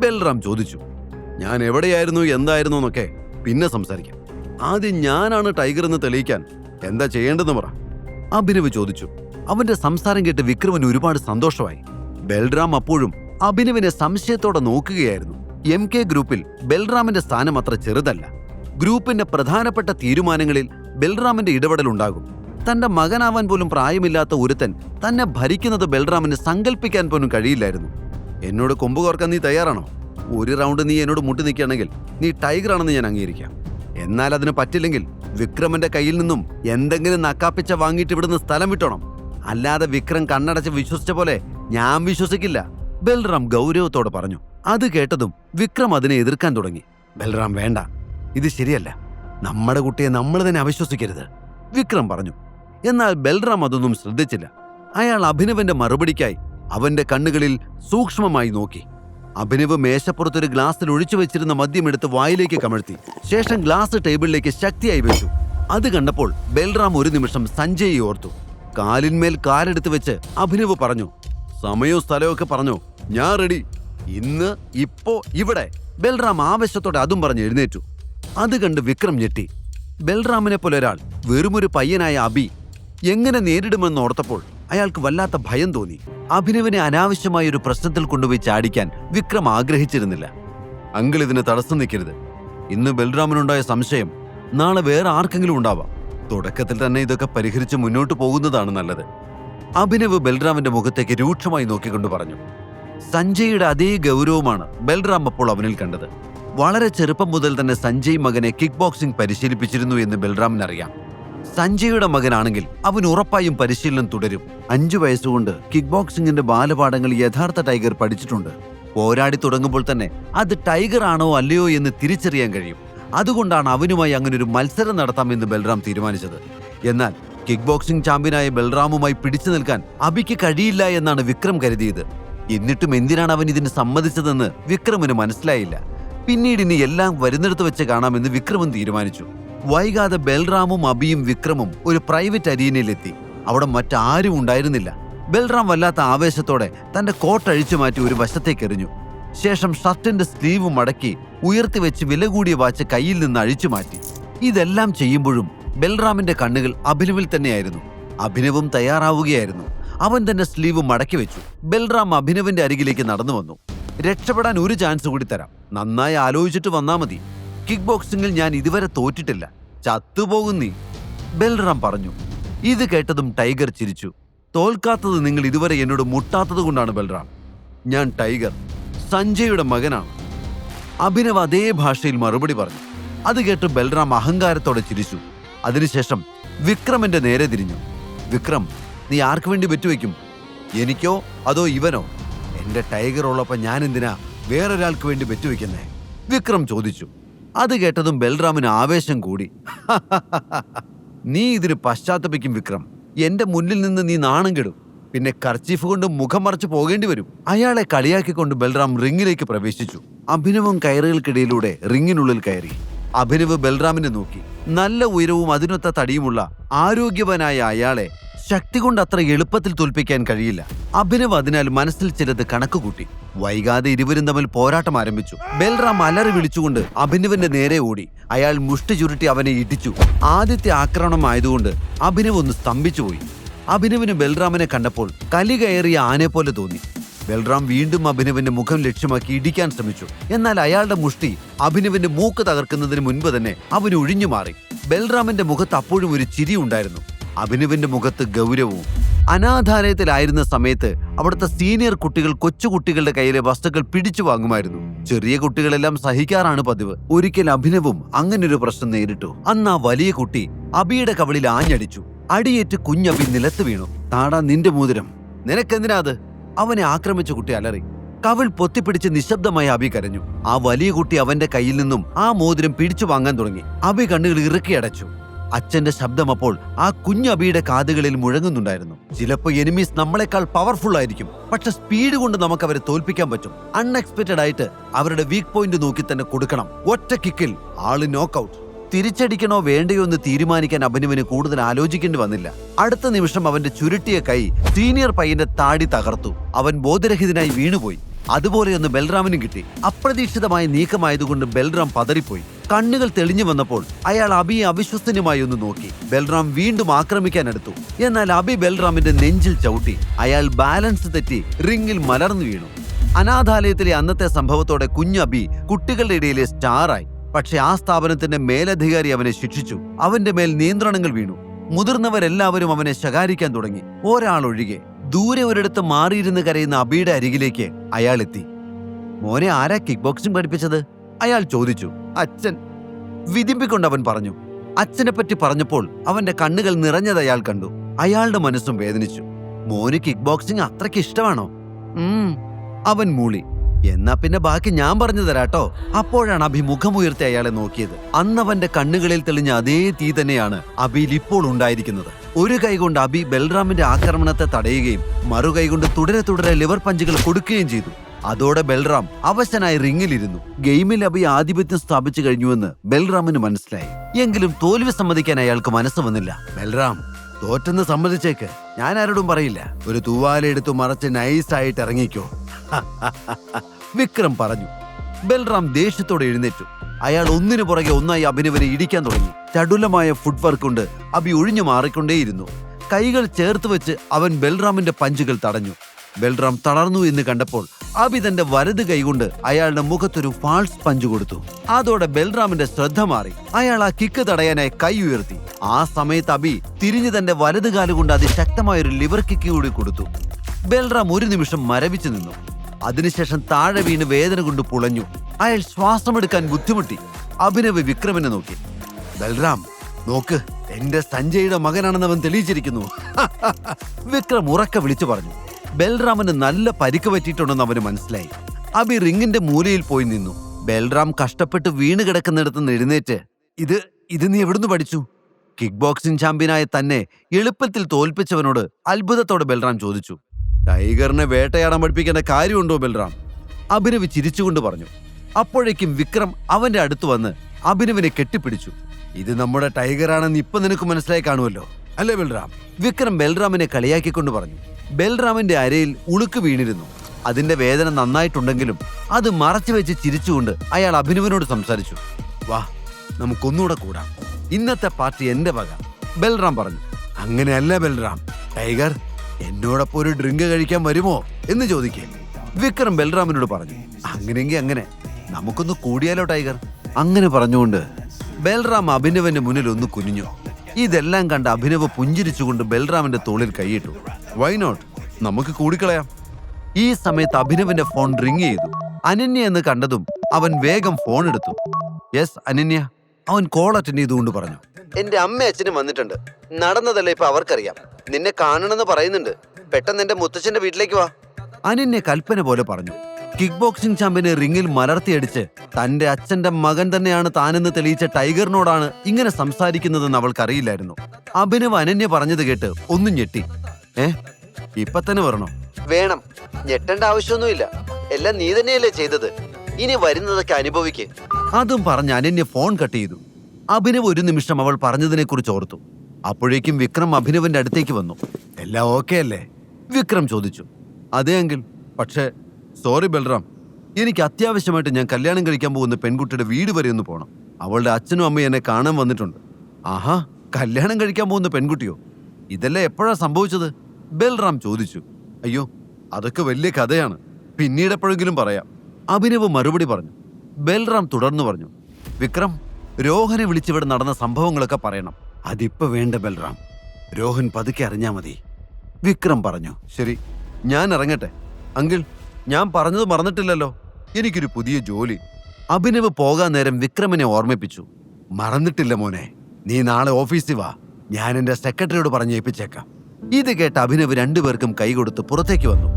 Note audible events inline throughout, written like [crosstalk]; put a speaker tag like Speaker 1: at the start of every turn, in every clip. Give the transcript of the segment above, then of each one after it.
Speaker 1: ബൽറാം ചോദിച്ചു ഞാൻ എവിടെയായിരുന്നു എന്തായിരുന്നു എന്നൊക്കെ പിന്നെ സംസാരിക്കാം. ആദ്യം ഞാനാണ് ടൈഗർ എന്ന് തെളിയിക്കാൻ എന്താ ചെയ്യേണ്ടതെന്ന് പറ. അഭിനവ് ചോദിച്ചു അവന്റെ സംസാരം കേട്ട് വിക്രമന് ഒരുപാട് സന്തോഷമായി. ബൽറാം അപ്പോഴും അഭിനവിനെ സംശയത്തോടെ നോക്കുകയായിരുന്നു. എം കെ ഗ്രൂപ്പിൽ ബൽറാമിന്റെ സ്ഥാനം അത്ര ചെറുതല്ല. ഗ്രൂപ്പിന്റെ പ്രധാനപ്പെട്ട തീരുമാനങ്ങളിൽ ബൽറാമിന്റെ ഇടപെടൽ ഉണ്ടാകും. തന്റെ മകനാവാൻ പോലും പ്രായമില്ലാത്ത ഒരുത്തൻ തന്നെ ഭരിക്കുന്നത് ബൽറാമിന് സങ്കല്പിക്കാൻ പോലും കഴിയില്ലായിരുന്നു. എന്നോട് കൊമ്പ് കോർക്കാൻ നീ തയ്യാറാണോ? ഒരു റൗണ്ട് നീ എന്നോട് മുട്ടി നിൽക്കുകയാണെങ്കിൽ നീ ടൈഗർ ആണെന്ന് ഞാൻ അംഗീകരിക്കാം. എന്നാൽ അതിന് പറ്റില്ലെങ്കിൽ വിക്രമന്റെ കയ്യിൽ നിന്നും എന്തെങ്കിലും നക്കാപ്പിച്ച വാങ്ങിയിട്ട് ഇവിടുന്ന് സ്ഥലം വിട്ടോണം. അല്ലാതെ വിക്രം കണ്ണടച്ച് വിശ്വസിച്ച പോലെ ഞാൻ വിശ്വസിക്കില്ല. ബൽറാം ഗൗരവത്തോടെ പറഞ്ഞു. അത് കേട്ടതും വിക്രം അതിനെ എതിർക്കാൻ തുടങ്ങി. ബൽറാം വേണ്ട. ഇത് ശരിയല്ല. നമ്മുടെ കുട്ടിയെ നമ്മൾ തന്നെ അവിശ്വസിക്കരുത്. വിക്രം പറഞ്ഞു. എന്നാൽ ബൽറാം അതൊന്നും ശ്രദ്ധിച്ചില്ല. അയാൾ അഭിനവന്റെ മറുപടിക്കായി അവന്റെ കണ്ണുകളിൽ സൂക്ഷ്മമായി നോക്കി. അഭിനവ് മേശപ്പുറത്തൊരു ഗ്ലാസ്സിൽ ഒഴിച്ചു വെച്ചിരുന്ന മദ്യമെടുത്ത് വായിലേക്ക് കമഴ്ത്തി. ശേഷം ഗ്ലാസ് ടേബിളിലേക്ക് ശക്തിയായി വെച്ചു. അത് കണ്ടപ്പോൾ ബൽറാം ഒരു നിമിഷം സഞ്ജയെ ഓർത്തു. കാലിന്മേൽ കാലെടുത്ത് വെച്ച് അഭിനവ് പറഞ്ഞു സമയവും സ്ഥലമൊക്കെ പറഞ്ഞു. ഞാൻ റെഡി ഇന്ന് ഇപ്പോ ഇവിടെ. ബൽറാം ആവശ്യത്തോടെ അതും പറഞ്ഞ് എഴുന്നേറ്റു. അത് കണ്ട് വിക്രം ഞെട്ടി. ബൽറാമിനെ പോലെ ഒരാൾ വെറുമൊരു പയ്യനായ അബി എങ്ങനെ നേരിടുമെന്ന് ഓർത്തപ്പോൾ അയാൾക്ക് വല്ലാത്ത ഭയം തോന്നി. അഭിനവിനെ അനാവശ്യമായ ഒരു പ്രശ്നത്തിൽ കൊണ്ടുപോയി ചാടിക്കാൻ വിക്രം ആഗ്രഹിച്ചിരുന്നില്ല. അങ്കിൾ ഇതിന് തടസ്സം നിൽക്കരുത്. ഇന്ന് ബൽറാമിനുണ്ടായ സംശയം നാളെ വേറെ ആർക്കെങ്കിലും ഉണ്ടാവാം. തുടക്കത്തിൽ തന്നെ ഇതൊക്കെ പരിഹരിച്ച് മുന്നോട്ട് പോകുന്നതാണ് നല്ലത്. അഭിനവ് ബൽറാമിന്റെ മുഖത്തേക്ക് രൂക്ഷമായി നോക്കിക്കൊണ്ട് പറഞ്ഞു. സഞ്ജയുടെ അതേ ഗൗരവമാണ് ബൽറാം അപ്പോൾ അവനിൽ കണ്ടത്. വളരെ ചെറുപ്പം മുതൽ തന്നെ സഞ്ജയ് മകനെ കിക്ക് ബോക്സിംഗ് പരിശീലിപ്പിച്ചിരുന്നു എന്ന് ബൽറാമിന് അറിയാം സഞ്ജയുടെ മകനാണെങ്കിൽ അവൻ ഉറപ്പായും പരിശീലനം തുടരും. അഞ്ചു വയസ്സുകൊണ്ട് കിക്ക് ബോക്സിംഗിന്റെ ബാലപാഠങ്ങൾ യഥാർത്ഥ ടൈഗർ പഠിച്ചിട്ടുണ്ട്. പോരാടി തുടങ്ങുമ്പോൾ തന്നെ അത് ടൈഗർ ആണോ അല്ലയോ എന്ന് തിരിച്ചറിയാൻ കഴിയും. അതുകൊണ്ടാണ് അവനുമായി അങ്ങനെ ഒരു മത്സരം നടത്താമെന്ന് ബൽറാം തീരുമാനിച്ചത്. എന്നാൽ കിക്ക് ബോക്സിംഗ് ചാമ്പ്യനായ ബൽറാമുമായി പിടിച്ചു നിൽക്കാൻ അബിക്ക് കഴിയില്ല എന്നാണ് വിക്രം കരുതിയത്. എന്നിട്ടും എന്തിനാണ് അവൻ ഇതിന് സമ്മതിച്ചതെന്ന് വിക്രമിന് മനസ്സിലായില്ല. പിന്നീട് ഇനി എല്ലാം വരുന്നിടത്ത് വെച്ച് കാണാമെന്ന് വിക്രമൻ തീരുമാനിച്ചു. വൈകാതെ ബൽറാമും അബിയും വിക്രമും ഒരു പ്രൈവറ്റ് അരീനയിലെത്തി. അവിടെ മറ്റാരും ഉണ്ടായിരുന്നില്ല. ബൽറാം വല്ലാത്ത ആവേശത്തോടെ തന്റെ കോട്ട് അഴിച്ചു മാറ്റി ഒരു വശത്തേക്ക് എറിഞ്ഞു. ശേഷം ഷർട്ടിന്റെ സ്ലീവ് മടക്കി ഉയർത്തി വെച്ച് വില കൂടിയ വാച്ച് കയ്യിൽ നിന്ന് അഴിച്ചു മാറ്റി. ഇതെല്ലാം ചെയ്യുമ്പോഴും ബൽറാമിന്റെ കണ്ണുകൾ അഭിനവിൽ തന്നെയായിരുന്നു. അഭിനവും തയ്യാറാവുകയായിരുന്നു. അവൻ തന്റെ സ്ലീവ് മടക്കി വെച്ചു. ബൽറാം അഭിനവിന്റെ അരികിലേക്ക് നടന്നു വന്നു. രക്ഷപ്പെടാൻ ഒരു ചാൻസ് കൂടി തരാം. നന്നായി ആലോചിച്ചിട്ട് വന്നാ മതി. കിക്ക് ബോക്സിംഗിൽ ഞാൻ ഇതുവരെ തോറ്റിട്ടില്ല. ചത്തുപോകും നീ. ബൽറാം പറഞ്ഞു. ഇത് കേട്ടതും ടൈഗർ ചിരിച്ചു. തോൽക്കാത്തത് നിങ്ങൾ ഇതുവരെ എന്നോട് മുട്ടാത്തത് കൊണ്ടാണ് ബൽറാം. ഞാൻ ടൈഗർ സഞ്ജയുടെ മകനാണ്. അഭിനവ് അതേ ഭാഷയിൽ മറുപടി പറഞ്ഞു. അത് കേട്ട് ബൽറാം അഹങ്കാരത്തോടെ ചിരിച്ചു. അതിനുശേഷം വിക്രമന്റെ നേരെ തിരിഞ്ഞു. വിക്രം നീ ആർക്ക് വേണ്ടി വെറ്റുവെക്കും? എനിക്കോ അതോ ഇവനോ? എന്റെ ടൈഗർ ഉള്ളപ്പോ ഞാൻ എന്തിനാ വേറൊരാൾക്ക് വേണ്ടി വെറ്റുവെക്കുന്നേ? വിക്രം ചോദിച്ചു. അത് കേട്ടതും ബൽറാമിന് ആവേശം കൂടി. [laughs] നീ ഇതിന് പശ്ചാത്തപിക്കും വിക്രം. എന്റെ മുന്നിൽ നിന്ന് നീ നാണം കെടും. പിന്നെ കർച്ചീഫ് കൊണ്ട് മുഖം മറച്ചു പോകേണ്ടി വരും. അയാളെ കളിയാക്കിക്കൊണ്ട് ബൽറാം റിങ്ങിലേക്ക് പ്രവേശിച്ചു. അഭിനവും കയറുകൾക്കിടയിലൂടെ റിങ്ങിനുള്ളിൽ കയറി. അഭിനവ് ബൽറാമിനെ നോക്കി. നല്ല ഉയരവും അതിനൊത്ത തടിയുമുള്ള ആരോഗ്യവനായ അയാളെ ശക്തി കൊണ്ട് അത്ര എളുപ്പത്തിൽ തോൽപ്പിക്കാൻ കഴിയില്ല. അഭിനവ് അതിനാൽ മനസ്സിൽ ചിലത് കണക്കുകൂട്ടി വൈകാതെ ഇരുവരും തമ്മിൽ പോരാട്ടം ആരംഭിച്ചു. ബൽറാം അലറി വിളിച്ചുകൊണ്ട് അഭിനവിന്റെ നേരെ ഓടി. അയാൾ മുഷ്ടി ചുരുട്ടി അവനെ ഇടിച്ചു. ആദ്യത്തെ ആക്രമണം ആയതുകൊണ്ട് അഭിനവ് ഒന്ന് സ്തംഭിച്ചുപോയി അഭിനവിന് ബൽറാമിനെ കണ്ടപ്പോൾ കലി കയറിയ ആനെ പോലെ തോന്നി. ബൽറാം വീണ്ടും അഭിനവിന്റെ മുഖം ലക്ഷ്യമാക്കി ഇടിക്കാൻ ശ്രമിച്ചു. എന്നാൽ അയാളുടെ മുഷ്ടി അഭിനവിന്റെ മൂക്ക് തകർക്കുന്നതിന് മുൻപ് തന്നെ അവൻ ഒഴിഞ്ഞു മാറി. ബൽറാമിന്റെ മുഖത്ത് അപ്പോഴും ഒരു ചിരി ഉണ്ടായിരുന്നു. അഭിനവിന്റെ മുഖത്ത് ഗൗരവവും അനാഥാലയത്തിലായിരുന്ന സമയത്ത് അവിടുത്തെ സീനിയർ കുട്ടികൾ കൊച്ചുകുട്ടികളുടെ കയ്യിലെ വസ്തുക്കൾ പിടിച്ചു വാങ്ങുമായിരുന്നു. ചെറിയ കുട്ടികളെല്ലാം സഹിക്കാറാണ് പതിവ്. ഒരിക്കൽ അഭിനവും അങ്ങനൊരു പ്രശ്നം നേരിട്ടു. അന്ന് ആ വലിയ കുട്ടി അബിയുടെ കവളിൽ ആഞ്ഞടിച്ചു. അടിയേറ്റ് കുഞ്ഞബി നിലത്ത് വീണു. താടാ നിന്റെ മോതിരം. നിനക്കെന്തിനാ അത്? അവനെ ആക്രമിച്ച കുട്ടി അലറി. കവിൾ പൊത്തിപ്പിടിച്ച് നിശബ്ദമായി അബി കരഞ്ഞു. ആ വലിയ കുട്ടി അവന്റെ കയ്യിൽ നിന്നും ആ മോതിരം പിടിച്ചു വാങ്ങാൻ തുടങ്ങി. അബി കണ്ണുകൾ ഇറുക്കി അടച്ചു. അച്ഛന്റെ ശബ്ദം അപ്പോൾ ആ കുഞ്ഞു അബിയുടെ കാതുകളിൽ മുഴങ്ങുന്നുണ്ടായിരുന്നു. ചിലപ്പോൾ എനിമീസ് നമ്മളെക്കാൾ പവർഫുൾ ആയിരിക്കും. പക്ഷെ സ്പീഡ് കൊണ്ട് നമുക്ക് അവരെ തോൽപ്പിക്കാൻ പറ്റും. അൺഎക്സ്പെക്റ്റഡ് ആയിട്ട് അവരുടെ വീക്ക് പോയിന്റ് നോക്കി തന്നെ കൊടുക്കണം. ഒറ്റ കിക്കിൽ ആൾ നോക്കൗട്ട് തിരിച്ചടിക്കണോ വേണ്ടയോ എന്ന് തീരുമാനിക്കാൻ അഭിനവിന് കൂടുതൽ ആലോചിക്കേണ്ടി വന്നില്ല. അടുത്ത നിമിഷം അവന്റെ ചുരുട്ടിയ കൈ സീനിയർ പയ്യന്റെ താടി തകർത്തു. അവൻ ബോധരഹിതനായി വീണുപോയി. അതുപോലെയൊന്ന് ബൽറാമിനും കിട്ടി. അപ്രതീക്ഷിതമായ നീക്കമായതുകൊണ്ട് ബൽറാം പതറിപ്പോയി. കണ്ണുകൾ തെളിഞ്ഞു വന്നപ്പോൾ അയാൾ അബിയെ അവിശ്വസനീയമായി ഒന്ന് നോക്കി. ബൽറാം വീണ്ടും ആക്രമിക്കാനെടുത്തു എന്നാൽ അബി ബൽറാമിന്റെ നെഞ്ചിൽ ചവിട്ടി. അയാൾ ബാലൻസ് തെറ്റി റിങ്ങിൽ മലർന്നു വീണു. അനാഥാലയത്തിലെ അന്നത്തെ സംഭവത്തോടെ കുഞ്ഞു അബി കുട്ടികളുടെ ഇടയിലെ സ്റ്റാറായി. പക്ഷെ ആ സ്ഥാപനത്തിന്റെ മേലധികാരി അവനെ ശിക്ഷിച്ചു. അവന്റെ മേൽ നിയന്ത്രണങ്ങൾ വീണു. മുതിർന്നവരെല്ലാവരും അവനെ ശകാരിക്കാൻ തുടങ്ങി. ഒരാൾ ഒഴികെ. ദൂരെ ഒരിടത്ത് മാറിയിരുന്ന് കരയുന്ന അബിയുടെ അരികിലേക്ക് അയാൾ എത്തി. മോനെ ആരാ കിക്ക് ബോക്സിംഗ് പഠിപ്പിച്ചത്? അയാൾ ചോദിച്ചു അച്ഛൻ വിതിമ്പിക്കൊണ്ട് അവൻ പറഞ്ഞു. അച്ഛനെ പറ്റി പറഞ്ഞപ്പോൾ അവന്റെ കണ്ണുകൾ നിറഞ്ഞത് അയാൾ കണ്ടു. അയാളുടെ മനസ്സും വേദനിച്ചു. മോന് കിക്ക് ബോക്സിംഗ് അത്രയ്ക്ക് ഇഷ്ടമാണോ? അവൻ മൂളി എന്നാ പിന്നെ ബാക്കി ഞാൻ പറഞ്ഞു തരാട്ടോ. അപ്പോഴാണ് അഭി മുഖമുയർത്തി അയാളെ നോക്കിയത്. അന്നവന്റെ കണ്ണുകളിൽ തെളിഞ്ഞ അതേ തീ തന്നെയാണ് അബിയിൽ ഇപ്പോൾ ഉണ്ടായിരിക്കുന്നത്. ഒരു കൈകൊണ്ട് അബി ബൽറാമിന്റെ ആക്രമണത്തെ തടയുകയും മറുകൈകൊണ്ട് തുടരെ തുടരെ ലിവർ പഞ്ചുകൾ കൊടുക്കുകയും ചെയ്തു. അതോടെ ബൽറാം അവശനായി റിങ്ങിലിരുന്നു ഗെയിമിൽ അഭി ആധിപത്യം സ്ഥാപിച്ചു കഴിഞ്ഞുവെന്ന് ബൽറാമിന് മനസ്സിലായി. എങ്കിലും തോൽവി സമ്മതിക്കാൻ അയാൾക്ക് മനസ്സ് വന്നില്ല. ബൽറാം തോറ്റെന്ന് സമ്മതിച്ചേക്ക്. ഞാൻ ആരോടും പറയില്ല. ഒരു തൂവാല എടുത്തു മറച്ച് നൈസായിട്ട് ഇറങ്ങിക്കോ [laughs] വിക്രം പറഞ്ഞു. ബൽറാം ദേഷ്യത്തോടെ എഴുന്നേറ്റു. അയാൾ ഒന്നിനു പുറകെ ഒന്നായി അഭിനവനെ ഇടിക്കാൻ തുടങ്ങി. ചടുലമായ ഫുഡ് വർക്ക് കൊണ്ട് അഭി ഒഴിഞ്ഞു മാറിക്കൊണ്ടേയിരുന്നു. കൈകൾ ചേർത്ത് വെച്ച് അവൻ ബൽറാമിന്റെ പഞ്ചുകൾ തടഞ്ഞു. ബൽറാം തളർന്നു എന്ന് കണ്ടപ്പോൾ അബി തന്റെ വലത് കൈകൊണ്ട് അയാളുടെ മുഖത്തൊരു ഫാൾസ് പഞ്ച് കൊടുത്തു. അതോടെ ബൽറാമിന്റെ ശ്രദ്ധ മാറി. അയാൾ ആ കിക്ക് തടയാനായി കൈ ഉയർത്തി. ആ സമയത്ത് അബി തിരിഞ്ഞു തന്റെ വലത് കാലുകൊണ്ട് അതിശക്തമായ ഒരു ലിവർ കിക്ക് കൂടി കൊടുത്തു. ബൽറാം ഒരു നിമിഷം മരവിച്ചു നിന്നു. അതിനുശേഷം താഴെ വീണ് വേദന കൊണ്ട് പുളഞ്ഞു. അയാൾ ശ്വാസമെടുക്കാൻ ബുദ്ധിമുട്ടി. അഭിനവ് വിക്രമിനെ നോക്കി. ബൽറാം നോക്ക് എന്റെ സഞ്ജയുടെ മകനാണെന്ന് അവൻ തെളിയിച്ചിരിക്കുന്നു. [laughs] വിക്രം ഉറക്ക വിളിച്ചു പറഞ്ഞു. ബൽറാമിന് നല്ല പരിക്ക് പറ്റിയിട്ടുണ്ടെന്ന് അവന് മനസ്സിലായി. അബി റിങ്ങിന്റെ മൂലയിൽ പോയി നിന്നു. ബൽറാം കഷ്ടപ്പെട്ട് വീണ് കിടക്കുന്നിടത്ത് എഴുന്നേറ്റ് ഇത് ഇത് നീ എവിടുന്ന് പഠിച്ചു? കിക്ക് ബോക്സിംഗ് ചാമ്പ്യനായ തന്നെ എളുപ്പത്തിൽ തോൽപ്പിച്ചവനോട് അത്ഭുതത്തോടെ ബൽറാം ചോദിച്ചു. ടൈഗറിനെ വേട്ടയാടാൻ പഠിപ്പിക്കേണ്ട കാര്യമുണ്ടോ ബൽറാം? അഭിനവ് ചിരിച്ചുകൊണ്ട് പറഞ്ഞു. അപ്പോഴേക്കും വിക്രം അവന്റെ അടുത്ത് വന്ന് അഭിനവിനെ കെട്ടിപ്പിടിച്ചു. ഇത് നമ്മുടെ ടൈഗറാണെന്ന് ഇപ്പൊ നിനക്ക് മനസ്സിലായി കാണുമല്ലോ. അല്ലേ ബൽറാം? വിക്രം ബൽറാമിനെ കളിയാക്കിക്കൊണ്ട് പറഞ്ഞു. ബൽറാമിന്റെ അരയിൽ ഉളുക്ക് വീണിരുന്നു. അതിന്റെ വേദന നന്നായിട്ടുണ്ടെങ്കിലും അത് മറച്ചു വെച്ച് ചിരിച്ചുകൊണ്ട് അയാൾ അഭിനവനോട് സംസാരിച്ചു. വാ നമുക്കൊന്നുകൂടെ കൂടാം. ഇന്നത്തെ പാർട്ടി എന്റെ വക ബൽറാം പറഞ്ഞു. അങ്ങനെയല്ല ബൽറാം. ടൈഗർ എന്നോടൊപ്പം ഒരു ഡ്രിങ്ക് കഴിക്കാൻ വരുമോ? എന്ന് ചോദിക്കേ. വിക്രം ബൽറാമിനോട് പറഞ്ഞു. അങ്ങനെയെങ്കിൽ അങ്ങനെ. നമുക്കൊന്ന് കൂടിയാലോ ടൈഗർ? അങ്ങനെ പറഞ്ഞുകൊണ്ട് ബൽറാം അഭിനവന്റെ മുന്നിൽ ഒന്ന് കുനിഞ്ഞു. ഇതെല്ലാം കണ്ട് അഭിനവ് പുഞ്ചിരിച്ചുകൊണ്ട് ബൽറാമിന്റെ തോളിൽ കൈയിട്ടു. വൈ നോട്ട് നമുക്ക് കൂടിക്കളയാം. ഈ സമയത്ത് അഭിനവിന്റെ ഫോൺ റിങ് ചെയ്തു. അനന്യ എന്ന് കണ്ടതും അവൻ വേഗം ഫോൺ എടുത്തു. യെസ് അനന്യ. അവൻ കോൾ അറ്റൻഡ് ചെയ്തുകൊണ്ട് പറഞ്ഞു. എന്റെ അമ്മ അച്ഛനും വന്നിട്ടുണ്ട്. നടന്നതല്ലേ ഇപ്പൊ അവർക്കറിയാം. നിന്നെ കാണണമെന്ന് പറയുന്നുണ്ട്. പെട്ടെന്ന് എന്റെ മുത്തച്ഛന്റെ വീട്ടിലേക്ക് വാ. അനന്യ കൽപ്പന പോലെ പറഞ്ഞു. കിക്ക് ബോക്സിംഗ് ചാമ്പ്യനെ റിങ്ങിൽ മലർത്തിയടിച്ച് തന്റെ അച്ഛന്റെ മകൻ തന്നെയാണ് താനെന്ന് തെളിയിച്ച ടൈഗറിനോടാണ് ഇങ്ങനെ സംസാരിക്കുന്നതെന്ന് അവൾക്കറിയില്ലായിരുന്നു. അഭിനവ് അനന്യ പറഞ്ഞത് കേട്ട് ഒന്നും ഞെട്ടി. ഏ? ഇപ്പൊ തന്നെ വരണോ? വേണം. ഞെട്ടേണ്ട ആവശ്യമൊന്നുമില്ല. എല്ലാം നീ തന്നെയല്ലേ ചെയ്തത്. ഇനി വരുന്നതൊക്കെ അനുഭവിക്ക്. അതും പറഞ്ഞ് അനന്യ ഫോൺ കട്ട് ചെയ്തു. അഭിനവ് ഒരു നിമിഷം അവൾ പറഞ്ഞതിനെ കുറിച്ച് ഓർത്തു. അപ്പോഴേക്കും വിക്രം അഭിനവിന്റെ അടുത്തേക്ക് വന്നു. എല്ലാം ഓക്കെ അല്ലേ? വിക്രം ചോദിച്ചു. അതേ എങ്കിൽ പക്ഷേ സോറി ബൽറാം. എനിക്ക് അത്യാവശ്യമായിട്ട് ഞാൻ കല്യാണം കഴിക്കാൻ പോകുന്ന പെൺകുട്ടിയുടെ വീട് വരെ ഒന്ന് പോകണം അവളുടെ അച്ഛനും അമ്മയും എന്നെ കാണാൻ വന്നിട്ടുണ്ട്. ആഹാ കല്യാണം കഴിക്കാൻ പോകുന്ന പെൺകുട്ടിയോ? ഇതെല്ലാം എപ്പോഴാ സംഭവിച്ചത്? ബൽറാം ചോദിച്ചു അയ്യോ അതൊക്കെ വലിയ കഥയാണ്. പിന്നീട് എപ്പോഴെങ്കിലും പറയാം. അഭിനവ് മറുപടി പറഞ്ഞു. ബൽറാം തുടർന്നു പറഞ്ഞു വിക്രം രോഹനെ വിളിച്ചിവിടെ നടന്ന സംഭവങ്ങളൊക്കെ പറയണം. അതിപ്പോ വേണ്ട ബൽറാം. രോഹൻ പതുക്കെ അറിഞ്ഞാ മതി. വിക്രം പറഞ്ഞു ശരി ഞാൻ ഇറങ്ങട്ടെ. അങ്കിൾ ഞാൻ പറഞ്ഞത് മറന്നിട്ടില്ലല്ലോ. എനിക്കൊരു പുതിയ ജോലി. അഭിനവ് പോകാൻ നേരം വിക്രമിനെ ഓർമ്മിപ്പിച്ചു മറന്നിട്ടില്ല മോനെ. നീ നാളെ ഓഫീസിൽ വാ. ഞാൻ എന്റെ സെക്രട്ടറിയോട് പറഞ്ഞ് ഏൽപ്പിച്ചേക്കാം. ഇത് കേട്ട് അഭിനവ് രണ്ടുപേർക്കും കൈകൊടുത്ത് പുറത്തേക്ക് വന്നു.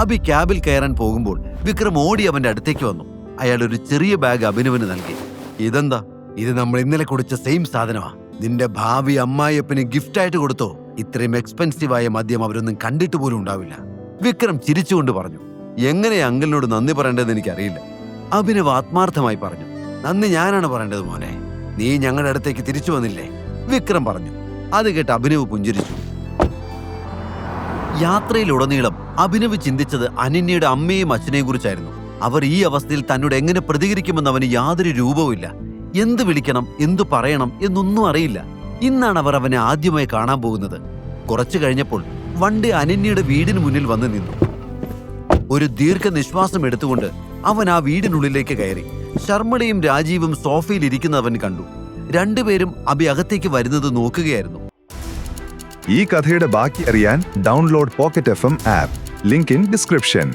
Speaker 1: അഭി ക്യാബിൽ കയറാൻ പോകുമ്പോൾ വിക്രം ഓടി അവന്റെ അടുത്തേക്ക് വന്നു. അയാൾ ഒരു ചെറിയ ബാഗ് അഭിനവിന് നൽകി. ഇതെന്താ? ഇത് നമ്മൾ ഇന്നലെ കുടിച്ച സെയിം സാധനമാ. നിന്റെ ഭാവി അമ്മായിയപ്പന് ഗിഫ്റ്റ് ആയിട്ട് കൊടുത്തോ? ഇത്രയും എക്സ്പെൻസീവായ മദ്യം അവരൊന്നും കണ്ടിട്ട് പോലും ഉണ്ടാവില്ല. വിക്രം ചിരിച്ചുകൊണ്ട് പറഞ്ഞു. എങ്ങനെ അങ്കിളിനോട് നന്ദി പറയേണ്ടതെന്ന് എനിക്കറിയില്ല. അഭിനവ് ആത്മാർത്ഥമായി പറഞ്ഞു. നന്ദി ഞാനാണ് പറയേണ്ടത് മോനെ. നീ ഞങ്ങളുടെ അടുത്തേക്ക് തിരിച്ചു വന്നില്ലേ? വിക്രം പറഞ്ഞു. അത് കേട്ട് അഭിനവ് പുഞ്ചിരിച്ചു. യാത്രയിലുടനീളം അഭിനവ് ചിന്തിച്ചത് അനന്യയുടെ അമ്മയും അച്ഛനെയും കുറിച്ചായിരുന്നു. അവർ ഈ അവസ്ഥയിൽ തന്നോട് എങ്ങനെ പ്രതികരിക്കുമെന്ന് അവന് യാതൊരു രൂപവുമില്ല. എന്ത് വിളിക്കണം എന്തു പറയണം എന്നൊന്നും അറിയില്ല. ഇന്നാണ് അവർ അവനെ ആദ്യമായി കാണാൻ പോകുന്നത്. കുറച്ചു കഴിഞ്ഞപ്പോൾ വണ്ടി അനന്യയുടെ വീടിന് മുന്നിൽ വന്ന് നിന്നു. ഒരു ദീർഘനിശ്വാസം എടുത്തുകൊണ്ട് അവൻ ആ വീടിനുള്ളിലേക്ക് കയറി. ശർമ്മളയും രാജീവും സോഫയിൽ ഇരിക്കുന്നവൻ കണ്ടു. രണ്ടുപേരും അഭി അകത്തേക്ക് വരുന്നത് നോക്കുകയായിരുന്നു.
Speaker 2: ഈ കഥയുടെ ബാക്കി അറിയാൻ download pocket F app link in description